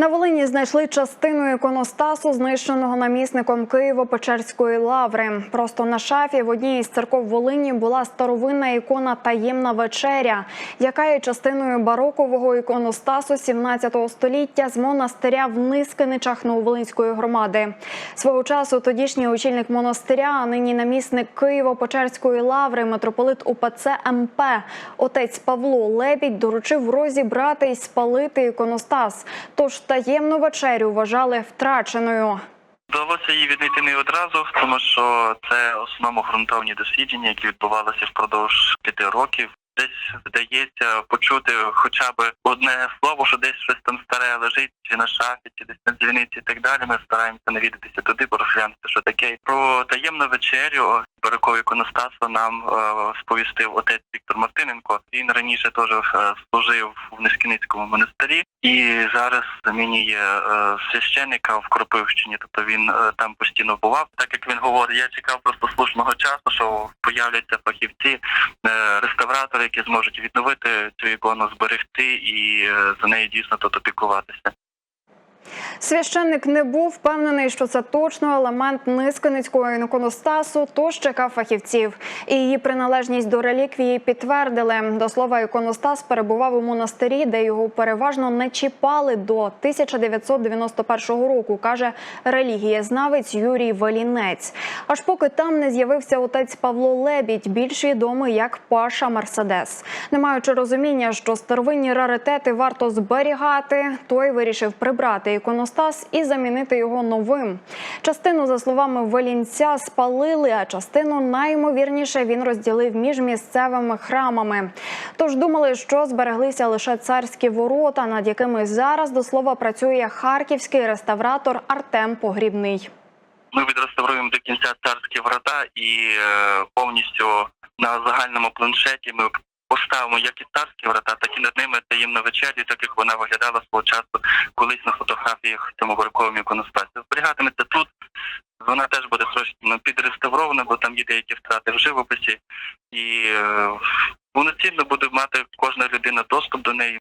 На Волині знайшли частину іконостасу, знищеного намісником Києво-Печерської лаври. Просто на шафі в одній із церков Волині була старовинна ікона Таємна вечеря, яка є частиною барокового іконостасу 17 століття з монастиря в Нискиничах Нововолинської громади. Свого часу тодішній очільник монастиря, а нині намісник Києво-Печерської лаври, митрополит УПЦ МП, отець Павло Лебідь доручив розібрати і спалити іконостас. Тож таємну вечерю вважали втраченою. Вдалося її віднайти не одразу, тому що це основному ґрунтовні дослідження, які відбувалися впродовж п'яти років. Десь вдається почути хоча б одне слово, що десь щось там старе лежить, чи на шафі, чи десь на дзвіниці і так далі. Ми стараємося навідатися туди, порозглянути, що таке. Про таємну вечерю баракову іконостасу нам е, сповістив отець Віктор Мартиненко. Він раніше теж е, служив в Нескіницькому монастирі і зараз замінює е, священника в Кропивщині. Тобто він там постійно бував. Так як він говорить, я чекав просто слушного часу, що появляться фахівці, реставратори, які зможуть відновити цю ікону, зберегти і за нею дійсно тут опікуватися. Священник не був впевнений, що це точно елемент низкиницького іконостасу, тож чекав фахівців. І її приналежність до реліквії підтвердили. До слова, іконостас перебував у монастирі, де його переважно не чіпали до 1991 року, каже релігієзнавець Юрій Велінець. Аж поки там не з'явився отець Павло Лебідь, більш відомий як Паша Мерседес. Не маючи розуміння, що старовинні раритети варто зберігати, той вирішив прибрати іконостас і замінити його новим. Частину, за словами Велінця, спалили, а частину найімовірніше він розділив між місцевими храмами. Тож думали, що збереглися лише царські ворота, над якими зараз до слова працює харківський реставратор Артем Погрібний. Ми відреставруємо до кінця царські врата і е, повністю на загальному планшеті ми поставимо як і царські врата, так і над ними таємна вечерю, так як вона виглядала свого часу колись на фотографіях в цьому барковому іконостасі. Зберігатиметься тут. Вона теж буде трошки ну, підреставрована, бо там є деякі втрати в живописі, і е, повноцінно буде мати кожна людина доступ до неї.